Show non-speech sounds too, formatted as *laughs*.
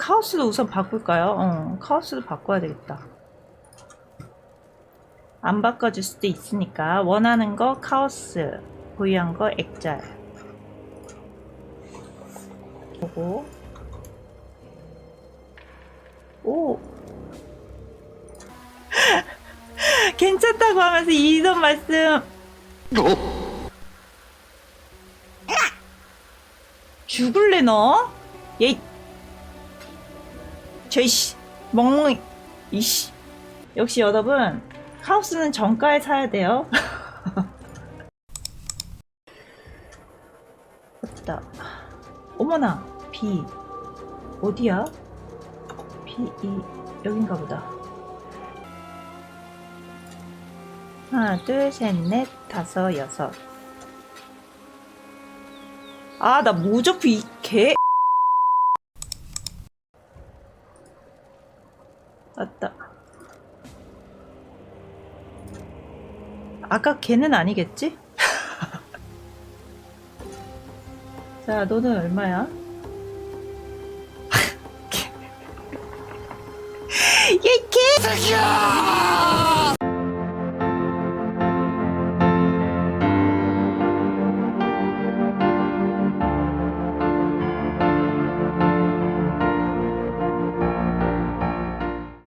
카오스도 우선 바꿀까요? 어, 카오스도 바꿔야 되겠다. 안 바꿔줄 수도 있으니까 원하는 거 카오스, 보유한 거 액잘. 보고 오 *laughs* 괜찮다고 하면서 이런 말씀 죽을래 너? 얘 저이씨 멍멍이 이씨. 역시 여러분 하우스는 정가에 사야 돼요. *laughs* 없다. 어머나 B 어디야? B E 여긴가 보다. 하나 둘 셋 넷 다섯 여섯. 아나 모조프 이개 맞다 아까 걔는 아니겠지? *laughs* 자 너는 얼마야? *laughs* 얘 개!